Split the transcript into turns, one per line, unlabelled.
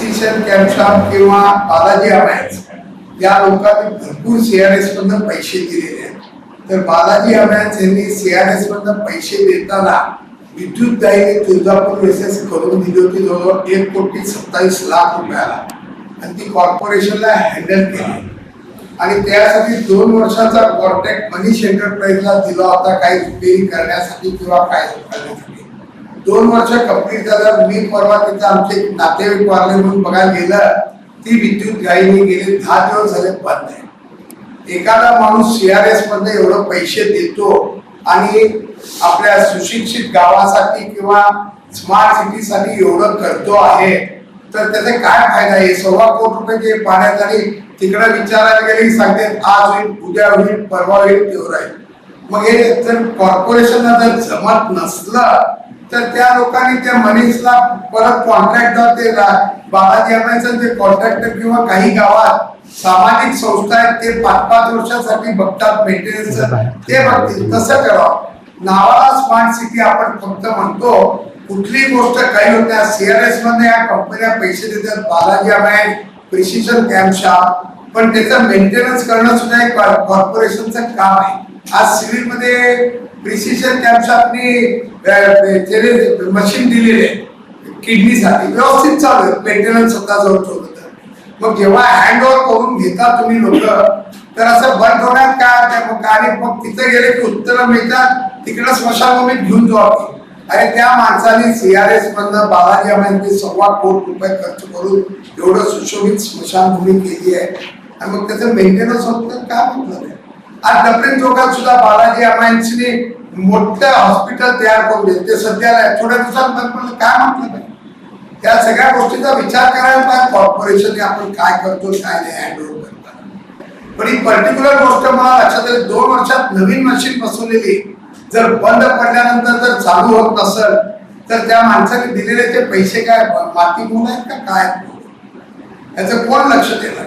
Decision कॅम्पशॉप किंवा बालाजी अमायन्स या लोकांनी भरपूर सीआरएस मधनं पैसे दिलेले आहेत. तर बालाजी अमायन्स यांनी सीआरएस मधनं पैसे देताना विद्युत दाईने तुळजापूर वेसेस करून दिली होती जवळजवळ एक कोटी सत्तावीस लाख रुपयाला. आणि ती कॉर्पोरेशनला हँडल केली. आणि त्यासाठी दोन वर्षाचा कॉन्ट्रॅक्ट मनीष एंटरप्राइजला दिला होता काही रिपेअरिंग करण्यासाठी किंवा काय करण्यासाठी. दोन वर्ष कंप्लीट झालं मी परवा तिथं आमचे नातेवाईक वारले म्हणून बघायला गेलं ती विद्युत गायीने गेले दहा दिवस झाले बंद आहे. एखादा माणूस सीआरएसमध्ये एवढं पैसे देतो आणि आपल्या सुशिक्षित गावासाठी किंवा स्मार्ट सिटीसाठी एवढं करतो आहे तर त्याचा काय फायदा आहे? सव्वा कोटी रुपये जे पाण्यात आणि तिकडे विचारायला गेले की सांगते आज होईल उद्या होईल परवा होईल तेवढं आहे मग हे जर कॉर्पोरेशनला जर जमत नसलं तर त्या लोकांनी त्या मनीषला परत कॉन्ट्रॅक्ट ते बालाजी अमायचं ते कॉन्ट्रॅक्टर किंवा काही गावात सामाजिक संस्था आहेत ते पाच पाच वर्षासाठी बघतात मेंटेनन्स ते बघतील. तसं करावं नावाला स्मार्ट सिटी आपण फक्त म्हणतो कुठलीही गोष्ट काही होत नाही. सीआरएसमध्ये या कंपन्या पैसे देतात बालाजी अमायन प्रिसिशन कॅम्पशा पण त्याचं मेंटेनन्स करणं सुद्धा एक कॉर्पोरेशनचं काम आहे. आज सिव्हिलमध्ये प्रिसिशन कॅम्पशॉपनी मशीन दिलेले किडनीसाठी व्यवस्थित चालू आहे. मेंटेनन्स स्वतः जवळ ठेवलं तर. मग जेव्हा हँड ओव्हर करून घेता तुम्ही लोक तर असं बंद होण्यात काय मग आणि मग तिथे गेले की उत्तर मिळतात तिकडे स्मशानभूमीत घेऊन जाऊ अरे त्या माणसाने सीआरएस मधनं बालाजी अमायंती सव्वा कोट रुपये खर्च करून एवढं सुशोभित स्मशानभूमी केली आहे. आणि मग त्याचं मेंटेनन्स होत काय म्हटलं आज डबलिंग चौकात सुद्धा बालाजी अमायन्सने मोठं हॉस्पिटल तयार करून दे ते सध्या थोड्या दिवसात बंद पडलं. काय म्हटलं नाही त्या सगळ्या गोष्टीचा विचार करायला पाहिजे. कॉर्पोरेशनने आपण काय करतो काय नाही हँड ओव्हर पण ही पर्टिक्युलर गोष्ट मला लक्षात आली. दोन वर्षात नवीन मशीन बसवलेली. जर बंद पडल्यानंतर जर चालू होत नसेल तर त्या माणसाने दिलेले ते पैसे काय? माती मुलं आहेत का? काय? याचं कोण लक्ष देणार?